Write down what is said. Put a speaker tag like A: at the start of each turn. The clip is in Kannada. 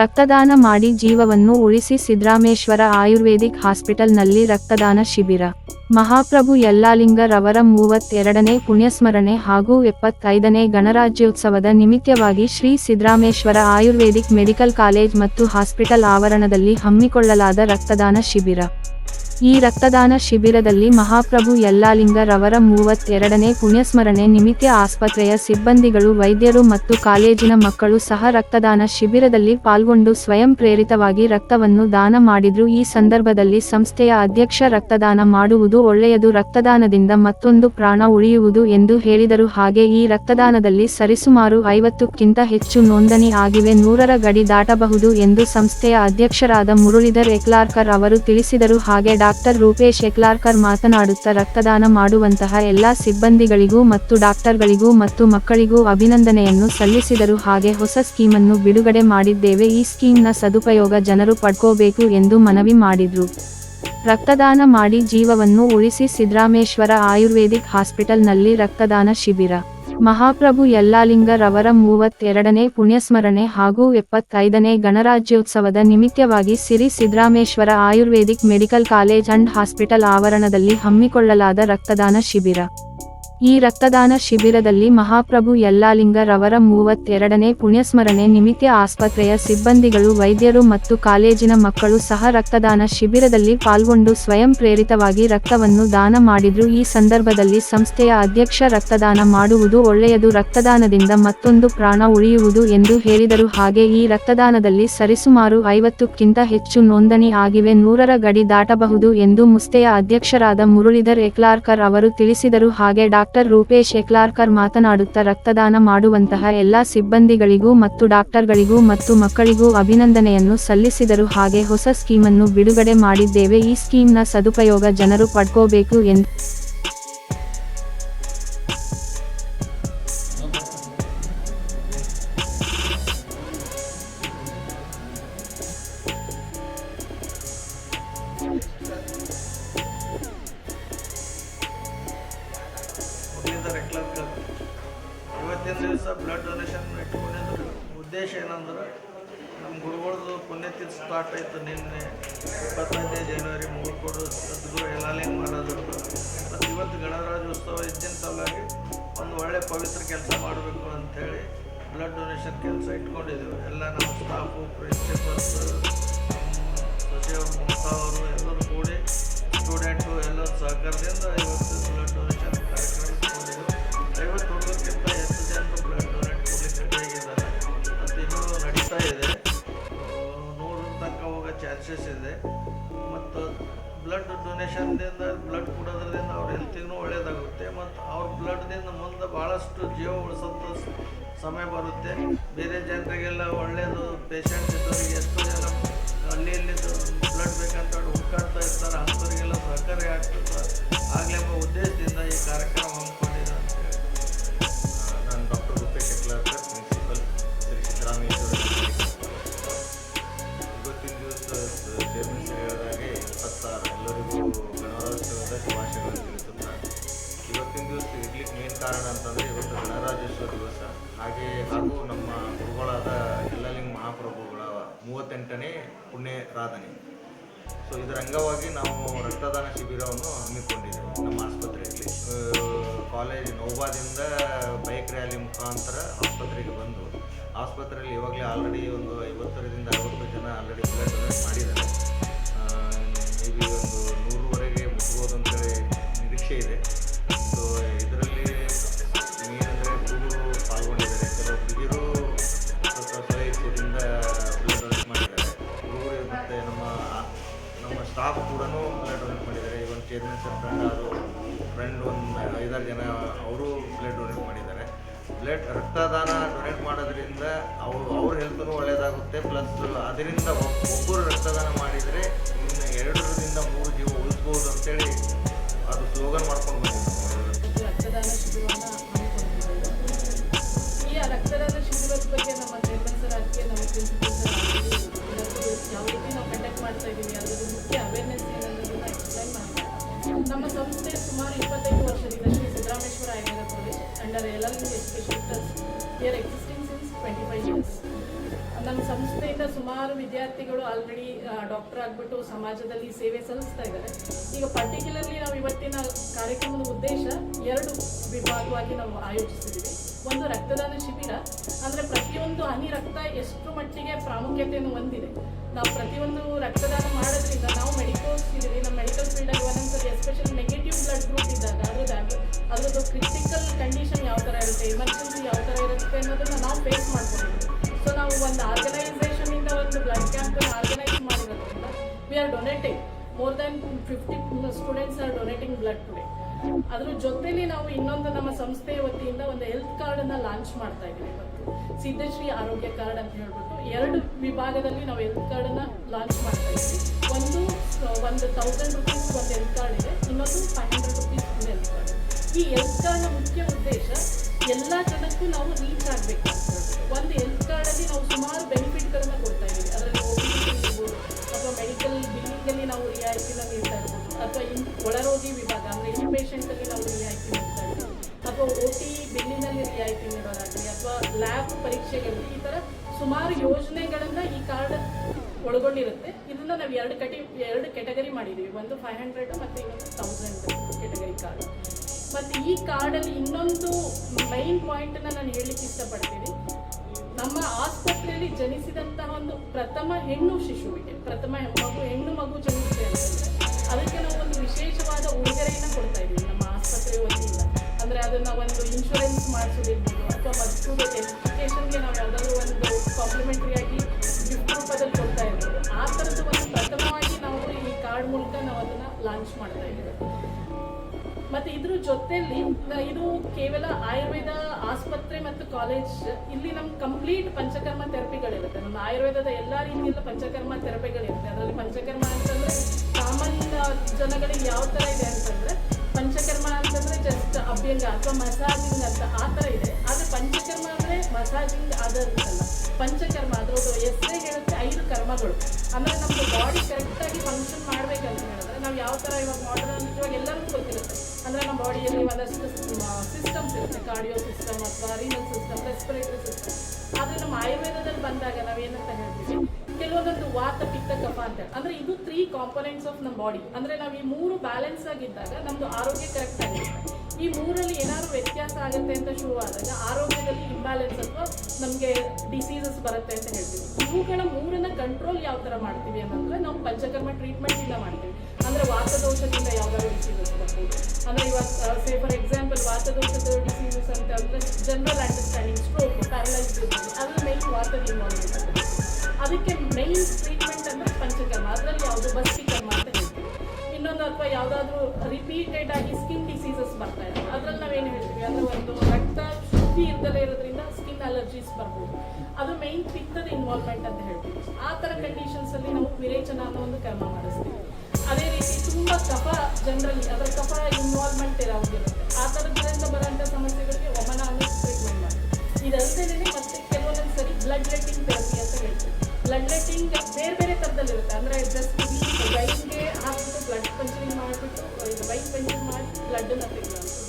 A: ರಕ್ತದಾನ ಮಾಡಿ ಜೀವವನ್ನು ಉಳಿಸಿ ಸಿದ್ರಾಮೇಶ್ವರ ಆಯುರ್ವೇದಿಕ್ ಹಾಸ್ಪಿಟಲ್ನಲ್ಲಿ ರಕ್ತದಾನ ಶಿಬಿರ. ಮಹಾಪ್ರಭು ಯಲ್ಲಾಲಿಂಗ ರವರ ಮೂವತ್ತೆರಡನೇ ಪುಣ್ಯಸ್ಮರಣೆ ಹಾಗೂ ಎಪ್ಪತ್ತೈದನೇ ಗಣರಾಜ್ಯೋತ್ಸವದ ನಿಮಿತ್ತವಾಗಿ ಶ್ರೀ ಸಿದ್ರಾಮೇಶ್ವರ ಆಯುರ್ವೇದಿಕ್ ಮೆಡಿಕಲ್ ಕಾಲೇಜ್ ಮತ್ತು ಹಾಸ್ಪಿಟಲ್ ಆವರಣದಲ್ಲಿ ಹಮ್ಮಿಕೊಳ್ಳಲಾದ ರಕ್ತದಾನ ಶಿಬಿರ. ಈ ರಕ್ತದಾನ ಶಿಬಿರದಲ್ಲಿ ಮಹಾಪ್ರಭು ಯಲ್ಲಾಲಿಂಗ ರವರ ಮೂವತ್ತೆರಡನೇ ಪುಣ್ಯಸ್ಮರಣೆ ನಿಮಿತ್ತ ಆಸ್ಪತ್ರೆಯ ಸಿಬ್ಬಂದಿಗಳು, ವೈದ್ಯರು ಮತ್ತು ಕಾಲೇಜಿನ ಮಕ್ಕಳು ಸಹ ರಕ್ತದಾನ ಶಿಬಿರದಲ್ಲಿ ಪಾಲ್ಗೊಂಡು ಸ್ವಯಂ ಪ್ರೇರಿತವಾಗಿ ರಕ್ತವನ್ನು ದಾನ ಮಾಡಿದ್ರು. ಈ ಸಂದರ್ಭದಲ್ಲಿ ಸಂಸ್ಥೆಯ ಅಧ್ಯಕ್ಷ, ರಕ್ತದಾನ ಮಾಡುವುದು ಒಳ್ಳೆಯದು. ರಕ್ತದಾನದಿಂದ ಮತ್ತೊಂದು ಪ್ರಾಣ ಉಳಿಯುವುದು ಎಂದು ಹೇಳಿದರು. ಹಾಗೆ ಈ ರಕ್ತದಾನದಲ್ಲಿ ಸರಿಸುಮಾರು ಐವತ್ತಕ್ಕಿಂತ ಹೆಚ್ಚು ನೋಂದಣಿ ಆಗಿವೆ. ನೂರರ ಗಡಿ ದಾಟಬಹುದು ಎಂದು ಸಂಸ್ಥೆಯ ಅಧ್ಯಕ್ಷರಾದ ಮುರುಳಿಧರ್ ಎಕ್ಲಾರ್ಕರ್ ಅವರು ತಿಳಿಸಿದರು. ಹಾಗೆ ಡಾಕ್ಟರ್ ರೂಪೇಶ್ ಎಕ್ಲಾರ್ಕರ್ ಮಾತನಾಡುತ್ತಾ ರಕ್ತದಾನ ಮಾಡುವಂತಹ ಎಲ್ಲಾ ಸಿಬ್ಬಂದಿಗಳಿಗೂ ಮತ್ತು ಡಾಕ್ಟರ್ಗಳಿಗೂ ಮತ್ತು ಮಕ್ಕಳಿಗೂ ಅಭಿನಂದನೆಯನ್ನು ಸಲ್ಲಿಸಿದರು. ಹಾಗೆ ಹೊಸ ಸ್ಕೀಮನ್ನು ಬಿಡುಗಡೆ ಮಾಡಿದ್ದೇವೆ. ಈ ಸ್ಕೀಮ್ನ ಸದುಪಯೋಗ ಜನರು ಪಡ್ಕೋಬೇಕು ಎಂದು ಮನವಿ ಮಾಡಿದ್ರು. ರಕ್ತದಾನ ಮಾಡಿ ಜೀವವನ್ನು ಉಳಿಸಿ ಸಿದ್ದರಾಮೇಶ್ವರ ಆಯುರ್ವೇದಿಕ್ ಹಾಸ್ಪಿಟಲ್ನಲ್ಲಿ ರಕ್ತದಾನ ಶಿಬಿರ ಮಹಾಪ್ರಭು ಯಲ್ಲಾಲಿಂಗರವರ ಮೂವತ್ತೆರಡನೇ ಪುಣ್ಯಸ್ಮರಣೆ ಹಾಗೂ ಎಪ್ಪತ್ತೈದನೇ ಗಣರಾಜ್ಯೋತ್ಸವದ ನಿಮಿತ್ತವಾಗಿ Shri Siddarameshwara Ayurvedic medical college and hospital ಆವರಣದಲ್ಲಿ ಹಮ್ಮಿಕೊಳ್ಳಲಾದ ರಕ್ತದಾನ ಶಿಬಿರ. ಈ ರಕ್ತದಾನ ಶಿಬಿರದಲ್ಲಿ ಮಹಾಪ್ರಭು ಯಲ್ಲಾಲಿಂಗ ರವರ ಮೂವತ್ತೆರಡನೇ ಪುಣ್ಯಸ್ಮರಣೆ ನಿಮಿತ್ತ ಆಸ್ಪತ್ರೆಯ ಸಿಬ್ಬಂದಿಗಳು, ವೈದ್ಯರು ಮತ್ತು ಕಾಲೇಜಿನ ಮಕ್ಕಳು ಸಹ ರಕ್ತದಾನ ಶಿಬಿರದಲ್ಲಿ ಪಾಲ್ಗೊಂಡು ಸ್ವಯಂ ಪ್ರೇರಿತವಾಗಿ ರಕ್ತವನ್ನು ದಾನ ಮಾಡಿದ್ರು. ಈ ಸಂದರ್ಭದಲ್ಲಿ ಸಂಸ್ಥೆಯ ಅಧ್ಯಕ್ಷ, ರಕ್ತದಾನ ಮಾಡುವುದು ಒಳ್ಳೆಯದು. ರಕ್ತದಾನದಿಂದ ಮತ್ತೊಂದು ಪ್ರಾಣ ಉಳಿಯುವುದು ಎಂದು ಹೇಳಿದರು. ಹಾಗೆ ಈ ರಕ್ತದಾನದಲ್ಲಿ ಸರಿಸುಮಾರು ಐವತ್ತಕ್ಕಿಂತ ಹೆಚ್ಚು ನೋಂದಣಿ ಆಗಿವೆ. ನೂರರ ಗಡಿ ದಾಟಬಹುದು ಎಂದು ಮುಸ್ತೆಯ ಅಧ್ಯಕ್ಷರಾದ ಮುರುಳಿಧರ್ ಎಕ್ಲಾರ್ಕರ್ ಅವರು ತಿಳಿಸಿದರು. ಹಾಗೆ ಡಾಕ್ಟರ್ ರೂಪೇಶ್ ಎಕ್ಲಾರ್ಕರ್ ಮಾತನಾಡುತ್ತಾ ರಕ್ತದಾನ ಮಾಡುವಂತಹ ಎಲ್ಲಾ ಸಿಬ್ಬಂದಿಗಳಿಗೂ ಮತ್ತು ಡಾಕ್ಟರ್ಗಳಿಗೂ ಮತ್ತು ಮಕ್ಕಳಿಗೂ ಅಭಿನಂದನೆಯನ್ನು ಸಲ್ಲಿಸಿದರು. ಹಾಗೆ ಹೊಸ ಸ್ಕೀಮನ್ನು ಬಿಡುಗಡೆ ಮಾಡಿದ್ದೇವೆ. ಈ ಸ್ಕೀಮ್ನ ಸದುಪಯೋಗ ಜನರು ಪಡ್ಕೋಬೇಕು ಎಂದು
B: ಮುರಳೀಧರ್ ಎಕ್ಲರ್ಕರ್ ಇವತ್ತಿನ ದಿವಸ ಬ್ಲಡ್ ಡೊನೇಷನ್ ಇಟ್ಕೊಂಡಿದ್ದು ಉದ್ದೇಶ ಏನಂದ್ರೆ ನಮ್ಮ ಗುರುಗಳದ್ದು ಪುಣ್ಯತಿಥಿ ಸ್ಟಾರ್ಟ್ ಆಯಿತು ನಿನ್ನೆ ಇಪ್ಪತ್ತೈದನೇ ಜನವರಿ ಮುಗಿದ್ಕೊಡು ಸದ್ಗುರು ಎಲ್ಲಾಲಿಂಗ್ ಮಾಡೋದು ಮತ್ತು ಇವತ್ತು ಗಣರಾಜ್ಯೋತ್ಸವ ಇದ್ದಿನ ಸಲುವಾಗಿ ಒಂದು ಒಳ್ಳೆ ಪವಿತ್ರ ಕೆಲಸ ಮಾಡಬೇಕು ಅಂಥೇಳಿ ಬ್ಲಡ್ ಡೊನೇಷನ್ ಕೆಲಸ ಇಟ್ಕೊಂಡಿದ್ದೆವು ಎಲ್ಲ ನಮ್ಮ ಸ್ಟಾಫು ಪ್ರಿನ್ಸಿಪಲ್ಸ್ ಸಚಿವರು ಮುಕ್ತಾವರು ಎಲ್ಲರೂ ಕೂಡಿ ಸ್ಟೂಡೆಂಟು ಎಲ್ಲರ ಸಹಕಾರದಿಂದ ಇವತ್ತು ಬ್ಲಡ್ ಡೊನೇಷನ್ ಇಟ್ಕೊಂಡಿದ್ದೀವಿ ಐವತ್ತು ಹುಡುಗರಿಗಿಂತ ಹೆಚ್ಚು ಬ್ಲಡ್ ಡೊನೇಟ್ ಕೊಡಲಿಕ್ಕೆ ರೆಡಿಯಾಗಿದ್ದಾರೆ ಮತ್ತು ಇನ್ನೂ ಇದೆ ನೂರ ಹೋಗೋ ಚಾನ್ಸಸ್ ಇದೆ ಮತ್ತು ಬ್ಲಡ್ ಡೊನೇಷನ್ದಿಂದ ಬ್ಲಡ್ ಕೊಡೋದ್ರಿಂದ ಅವ್ರ ಹೆಲ್ತಿಗೂ ಒಳ್ಳೆಯದಾಗುತ್ತೆ ಮತ್ತು ಅವ್ರ ಬ್ಲಡ್ದಿಂದ ಮುಂದೆ ಭಾಳಷ್ಟು ಜೀವ ಉಳಿಸೋಂಥ ಸಮಯ ಬರುತ್ತೆ ಬೇರೆ ಜನರಿಗೆಲ್ಲ ಒಳ್ಳೆಯದು ಪೇಷಂಟ್ ಇದ್ದವರಿಗೆ ಎಷ್ಟು ಜನ ಅಲ್ಲಿ ಇಲ್ಲಿ ಬ್ಲಡ್ ಬೇಕಂತ ಹುಡುಕಾಡ್ತಾ ಇರ್ತಾರೆ ಅಂಥವ್ರಿಗೆಲ್ಲ ಸಹಕಾರಿ ಆಗ್ತದೆ ಆಗಲೆಂಬ ಉದ್ದೇಶದಿಂದ ಈ ಕಾರ್ಯಕ್ರಮ
C: ಮೂವತ್ತೆಂಟನೇ ಪುಣ್ಯರಾಧನೆ. ಸೊ ಇದರ ಅಂಗವಾಗಿ ನಾವು ರಕ್ತದಾನ ಶಿಬಿರವನ್ನು ಹಮ್ಮಿಕೊಂಡಿದ್ದೇವೆ ನಮ್ಮ ಆಸ್ಪತ್ರೆಯಲ್ಲಿ. ಕಾಲೇಜ್ ನೋವಾದಿಂದ ಬೈಕ್ ರ್ಯಾಲಿ ಮುಖಾಂತರ ಆಸ್ಪತ್ರೆಗೆ ಬಂದು, ಆಸ್ಪತ್ರೆಯಲ್ಲಿ ಇವಾಗಲೇ ಆಲ್ರೆಡಿ ಒಂದು ಐವತ್ತರಿಂದ ಅರವತ್ತು ಜನ ಆಲ್ರೆಡಿ ಬ್ಲಡ್ ಡೊನೇಟ್ ಮಾಡಿದ್ದಾರೆ. ಸ್ಟಾಫ್ ಕೂಡ ಬ್ಲಡ್ ಡೊನೇಟ್ ಮಾಡಿದ್ದಾರೆ. ಇವನ್ ಚೇರ್ಮನ್ ಸರ್ ಫ್ರೆಂಡ್ ಅವರು ಫ್ರೆಂಡ್ ಒಂದು, ಐದಾರು ಜನ ಅವರು ಬ್ಲಡ್ ಡೊನೇಟ್ ಮಾಡಿದ್ದಾರೆ. ಬ್ಲಡ್ ರಕ್ತದಾನ ಡೊನೇಟ್ ಮಾಡೋದ್ರಿಂದ ಅವರು, ಅವ್ರ ಹೆಲ್ತ್ನೂ ಒಳ್ಳೆಯದಾಗುತ್ತೆ ಪ್ಲಸ್ ಅದರಿಂದ ಒಬ್- ಒಬ್ಬರು ರಕ್ತದಾನ ಮಾಡಿದರೆ
D: ನಮ್ಮ ಸಂಸ್ಥೆ ಸುಮಾರು ಇಪ್ಪತ್ತೈದು ವರ್ಷದಿಂದ Shri Siddarameshwara Ayurveda college under L L education trust we are existing since twenty five years ನಮ್ಮ ಸಂಸ್ಥೆಯಿಂದ ಸುಮಾರು ವಿದ್ಯಾರ್ಥಿಗಳು ಆಲ್ರೆಡಿ ಡಾಕ್ಟರ್ ಆಗಿಬಿಟ್ಟು ಸಮಾಜದಲ್ಲಿ ಸೇವೆ ಸಲ್ಲಿಸ್ತಾ ಇದ್ದಾರೆ. ಈಗ ಪರ್ಟಿಕ್ಯುಲರ್ಲಿ ನಾವು ಇವತ್ತಿನ ಕಾರ್ಯಕ್ರಮದ ಉದ್ದೇಶ ಎರಡು ವಿಭಾಗವಾಗಿ ನಾವು ಆಯೋಜಿಸಿದ್ದೀವಿ. ಒಂದು ರಕ್ತದಾನ ಶಿಬಿರ. ಅಂದರೆ ಪ್ರತಿಯೊಂದು ಹನಿ ರಕ್ತ ಎಷ್ಟು ಮಟ್ಟಿಗೆ ಪ್ರಾಮುಖ್ಯತೆಯನ್ನು ಹೊಂದಿದೆ. ನಾವು ಪ್ರತಿಯೊಂದು ರಕ್ತದಾನ ಮಾಡೋದ್ರಿಂದ ನಾವು ಮೆಡಿಕಲ್ಸ್ ಇದ್ದೀವಿ ನಮ್ಮ ಮೆಡಿಕಲ್ ಫೀಲ್ಡಲ್ಲಿ ಒಂದೊಂದ್ಸರಿ ಎಸ್ಪೆಷಲಿ ನೆಗೆಟಿವ್ ಬ್ಲಡ್ ಗ್ರೂಪ್ ಇದ್ದಾಗ ಅದ್ರದ್ದು ಅದರದ್ದು ಕ್ರಿಟಿಕಲ್ ಕಂಡೀಷನ್ ಯಾವ ಥರ ಇರುತ್ತೆ ಎಮರ್ಜೆನ್ಸಿ ಯಾವ ಥರ ಇರುತ್ತೆ ಅನ್ನೋದನ್ನು ನಾವು ಫೇಸ್ ಮಾಡ್ಕೊಂಡಿದ್ದೀವಿ ಸೊ ನಾವು ಒಂದು ಆರ್ಗನೈಸೇಷನ್ ಇಂದ ಒಂದು ಬ್ಲಡ್ ಕ್ಯಾಂಪ್ ಆರ್ಗನೈಸ್ ಮಾಡಿರೋದ್ರಿಂದ we are donating more than fifty students are donating blood today ಅದ್ರ ಜೊತೆಲಿ ನಾವು ಇನ್ನೊಂದು ನಮ್ಮ ಸಂಸ್ಥೆಯ ವತಿಯಿಂದ ಒಂದು ಹೆಲ್ತ್ ಕಾರ್ಡ್ ಅನ್ನ ಲಾಂಚ್ ಮಾಡ್ತಾ ಇದ್ದೀವಿ ಇವತ್ತು. ಸಿದ್ಧಶ್ರೀ ಆರೋಗ್ಯ ಕಾರ್ಡ್ ಅಂತ ಹೇಳ್ಬಿಟ್ಟು ಎರಡು ವಿಭಾಗದಲ್ಲಿ ನಾವು ಹೆಲ್ತ್ ಕಾರ್ಡ್ ಅನ್ನ ಲಾಂಚ್ ಮಾಡ್ತಾ ಇದ್ದೀವಿ. ಒಂದು ಒಂದು ತೌಸಂಡ್ ರುಪೀಸ್ ಒಂದು ಹೆಲ್ತ್ ಕಾರ್ಡ್ ಇದೆ, ಇನ್ನೊಂದು five hundred rupees health card ಈ ಹೆಲ್ತ್ ಕಾರ್ಡ್ನ ಮುಖ್ಯ ಉದ್ದೇಶ ಎಲ್ಲ ಜನಕ್ಕೂ ನಾವು ರೀಚ್ ಆಗಬೇಕು ಅಂತ ಒಂದು ಹೆಲ್ತ್ ಕಾರ್ಡಲ್ಲಿ ನಾವು ಸುಮಾರು ಬೆನಿಫಿಟ್ಗಳನ್ನು ಕೊಡ್ತಾ ಇದ್ದೀವಿ. ಅದರಲ್ಲಿ ಅಥವಾ ಮೆಡಿಕಲ್ ಬಿಲ್ಲಿಂಗಲ್ಲಿ ನಾವು ರಿಯಾಯಿತಿನ ನೀಡ್ತಾ ಇರ್ಬೋದು, ಅಥವಾ ಒಳರೋಗಿ ವಿಭಾಗ ಇನ್ ಪೇಷಂಟಲ್ಲಿ ನಾವು ರಿಯಾಯಿತಿ ನೀಡ್ತಾ ಇರ್ಬೋದು ಅಥವಾ ಒ ಟಿ ಬಿಲ್ಲಿನಲ್ಲಿ ರಿಯಾಯಿತಿ ನೀಡೋದಾಗಲಿ ಅಥವಾ ಲ್ಯಾಬ್ ಪರೀಕ್ಷೆಗಳಲ್ಲಿ ಈ ಥರ ಸುಮಾರು ಯೋಜನೆಗಳನ್ನು ಈ ಕಾರ್ಡ್ ಒಳಗೊಂಡಿರುತ್ತೆ. ಇದನ್ನ ನಾವು ಎರಡು ಕಟಿ, ಎರಡು ಕೆಟಗರಿ ಮಾಡಿದ್ದೀವಿ ಒಂದು ಫೈವ್ ಹಂಡ್ರೆಡ್ ಮತ್ತು ಇನ್ನೊಂದು ತೌಸಂಡ್ ಕೆಟಗರಿ ಕಾರ್ಡ್ ಮತ್ತು ಈ ಕಾರ್ಡಲ್ಲಿ ಇನ್ನೊಂದು ಮೈನ್ ಪಾಯಿಂಟನ್ನು ನಾನು ಹೇಳಲಿಕ್ಕೆ ಇಷ್ಟಪಡ್ತೀನಿ. ನಮ್ಮ ಆಸ್ಪತ್ರೆಯಲ್ಲಿ ಜನಿಸಿದಂತಹ ಒಂದು ಪ್ರಥಮ ಹೆಣ್ಣು ಶಿಶುವಿಗೆ, ಪ್ರಥಮ ಮಗು, ಹೆಣ್ಣು ಮಗು ಜನಿಸಿದೆ ಅಂತಂದ್ರೆ ಅದಕ್ಕೆ ನಾವು ಒಂದು ವಿಶೇಷವಾದ ಉಡುಗೊರೆಯನ್ನು ಕೊಡ್ತಾ ಇದ್ದೀವಿ. ನಮ್ಮ ಆಸ್ಪತ್ರೆ ವತಿಯಿಂದ. ಅಂದರೆ ಅದನ್ನ ಒಂದು ಇನ್ಶೂರೆನ್ಸ್ ಮಾಡಿಸೋದಿರ್ಬೋದು ಅಥವಾ ಮಕ್ಕಳು ಎಜುಕೇಷನ್ಗೆ ನಾವು ಯಾವುದಾದ್ರೂ ಒಂದು ಕಾಂಪ್ಲಿಮೆಂಟರಿ ಆಗಿ ಗಿಫ್ಟ್ ರೂಪದಲ್ಲಿ ಕೊಡ್ತಾ ಇರ್ಬೋದು. ಆ ಥರದ್ದು ಒಂದು ಪ್ರಥಮವಾಗಿ ನಾವು ಈ ಕಾರ್ಡ್ ಮೂಲಕ ನಾವು ಅದನ್ನ ಲಾಂಚ್ ಮಾಡ್ತಾ ಇದ್ದೀವಿ. ಮತ್ತೆ ಇದ್ರ ಜೊತೆಯಲ್ಲಿ ಇದು ಕೇವಲ ಆಯುರ್ವೇದ ಆಸ್ಪತ್ರೆ ಮತ್ತು ಕಾಲೇಜ್ ಇಲ್ಲಿ ನಮ್ಮ ಕಂಪ್ಲೀಟ್ ಪಂಚಕರ್ಮ ಥೆರಪಿಗಳಿರುತ್ತೆ ನಮ್ಮ ಆಯುರ್ವೇದದ ಎಲ್ಲ ರೀತಿಯಿಂದ ಪಂಚಕರ್ಮ ಥೆರಪಿಗಳಿರುತ್ತೆ ಅದರಲ್ಲಿ ಪಂಚಕರ್ಮ ಜನಗಳಿಗೆ ಯಾವ ತರ ಇದೆ ಅಂತಂದ್ರೆ, ಪಂಚಕರ್ಮ ಅಂತಂದ್ರೆ ಜಸ್ಟ್ ಅಭ್ಯಂಗ ಅಥವಾ ಮಸಾಜಿಂಗ್ ಅಂತ ಆ ತರ ಇದೆ. ಆದರೆ ಪಂಚಕರ್ಮ ಅಂದ್ರೆ ಮಸಾಜಿಂಗ್ ಅದಲ್ಲ ಪಂಚಕರ್ಮ ಅದರದ್ದು ಹೆಸರೇ ಹೇಳುತ್ತೆ ಐದು ಕರ್ಮಗಳು. ಅಂದ್ರೆ ನಮ್ದು ಬಾಡಿ ಕರೆಕ್ಟಾಗಿ ಫಂಕ್ಷನ್ ಮಾಡ್ಬೇಕಂತ ಹೇಳಿದ್ರೆ ನಾವು ಯಾವ ತರ ಇವಾಗ ಮಾಡರ್ನ್ ಇವಾಗ ಎಲ್ಲರಿಗೂ ಗೊತ್ತಿರುತ್ತೆ. ಅಂದ್ರೆ ನಮ್ಮ ಬಾಡಿಯಲ್ಲಿ ಒಂದಷ್ಟು ಸಿಸ್ಟಮ್ಸ್ ಇರುತ್ತೆ. ಕಾರ್ಡಿಯೋ ಸಿಸ್ಟಮ್ ಅಥವಾ ರೀನಲ್ ಸಿಸ್ಟಮ್ ರೆಸ್ಪಿರೇಟರಿ ಸಿಸ್ಟಮ್ ಆದರೆ ನಮ್ಮ ಆಯುರ್ವೇದದಲ್ಲಿ ಬಂದಾಗ ನಾವೇನಂತ ಹೇಳ್ತೀವಿ? ಕೆಲವೊಂದೊಂದು ವಾತ ಪಿತ್ತ ಕಫ ಅಂತ. ಅಂದ್ರೆ ಇದು ತ್ರೀ ಕಾಂಪೊನೆಂಟ್ಸ್ ಆಫ್ ನಮ್ಮ ಬಾಡಿ ಅಂದ್ರೆ ನಾವು ಈ ಮೂರು ಬ್ಯಾಲೆನ್ಸ್ ಆಗಿದ್ದಾಗ ನಮ್ದು ಆರೋಗ್ಯ ಕರೆಕ್ಟ್ ಆಗಿರುತ್ತೆ ಈ ಮೂರಲ್ಲಿ ಏನಾದ್ರು ವ್ಯತ್ಯಾಸ ಆಗುತ್ತೆ ಅಂತ ಶುರುವಾದಾಗ ಆರೋಗ್ಯದಲ್ಲಿ ಇಂಬ್ಯಾಲೆನ್ಸ್ ಅಥವಾ ನಮಗೆ ಡಿಸೀಸಸ್ ಬರುತ್ತೆ ಅಂತ ಹೇಳ್ತೀವಿ. ಇವುಗಳ ಮೂರನ್ನ ಕಂಟ್ರೋಲ್ ಯಾವ ತರ ಮಾಡ್ತೀವಿ ಅಂತಂದ್ರೆ ನಾವು ಪಂಚಕರ್ಮ ಟ್ರೀಟ್ಮೆಂಟ್ ಇಂದ ಮಾಡ್ತೀವಿ. ಅಂದ್ರೆ ವಾತದೋಷದಿಂದ ಯಾವ್ದಾದ್ರು ಡಿಸೀಸಸ್ ಬರ್ಬೋದು. ಅಂದ್ರೆ ಇವಾಗ ಸೇ ಫಾರ್ ಎಕ್ಸಾಂಪಲ್ ವಾತದೋಷದ ಡಿಸೀಸಸ್ ಅಂತ ಅಂದ್ರೆ ಜನರಲ್ ಅಂಡರ್ಸ್ಟ್ಯಾಂಡಿಂಗ್ ಸ್ಟ್ರೋಕ್ ಪ್ಯಾರಲೈಸ್ ಅದ್ರ ಮೇಲೆ ವಾತದ ಇನ್ವಾಲ್ವ್ಮೆಂಟ್ ಅದಕ್ಕೆ ಮೈನ್ ಟ್ರೀಟ್ಮೆಂಟ್ ಅಂದರೆ ಪಂಚಕರ್ಮ ಅದರಲ್ಲಿ ಯಾವುದು? ಬಸ್ತಿಕರ್ಮ ಅಂತ ಹೇಳ್ತೀವಿ. ಇನ್ನೊಂದು ಅಥವಾ ಯಾವುದಾದ್ರೂ ರಿಪೀಟೆಡ್ ಆಗಿ ಸ್ಕಿನ್ ಡಿಸೀಸಸ್ ಬರ್ತಾ ಇದೆ. ನಾವು ನಾವೇನು ಹೇಳ್ತೀವಿ? ಅಂದರೆ ಒಂದು ರಕ್ತ ಶುದ್ಧಿ ಇರ್ದಲೇ ಇರೋದ್ರಿಂದ ಸ್ಕಿನ್ ಅಲರ್ಜೀಸ್ ಬರ್ಬೋದು. ಅದು ಮೈನ್ ಪಿತ್ತದ ಇನ್ವಾಲ್ವ್ಮೆಂಟ್ ಅಂತ ಹೇಳ್ತೀವಿ. ಆ ಥರ ಕಂಡೀಷನ್ಸಲ್ಲಿ ನಾವು ವಿರೇಚನ ಅನ್ನೋ ಒಂದು ಕರ್ಮ ಮಾಡಿಸ್ತೀವಿ. ಅದೇ ರೀತಿ ತುಂಬ ಕಫ ಜನರಲ್ಲಿ ಅದರ ಕಫ ಇನ್ವಾಲ್ವ್ಮೆಂಟ್ ಇರೋದಿರುತ್ತೆ ಆ ಥರದ್ರಿಂದ ಬರೋಂಥ ಸಮಸ್ಯೆಗಳಿಗೆ ವಮನ ಅನ್ನೋ ಟ್ರೀಟ್ಮೆಂಟ್ ಮಾಡ್ತೀವಿ. ಇದಲ್ಲದೇ ಮತ್ತೆ ಕೆಲವೊಂದೊಂದು ಸರಿ ಬ್ಲಡ್ ಲೆಟ್ಟಿಂಗ್ ಥೆರಪಿ ಅಂತ ಹೇಳ್ತೀವಿ. ಬ್ಲಡ್ ಲೆಟ್ಟಿಂಗ್ ಬೇರೆ ಬೇರೆ ಥರದಲ್ಲಿರುತ್ತೆ ಅಂದರೆ ಜಸ್ಟ್ ವೈನ್ಗೆ ಹಾಕ್ಬಿಟ್ಟು ಬ್ಲಡ್ ಪಂಚರಿಂಗ್ ಮಾಡಿಬಿಟ್ಟು ವೈನ್ ಪಂಚರಿಂಗ್ ಮಾಡಿ ಬ್ಲಡ್ಡನ್ನು ತೆಗಿ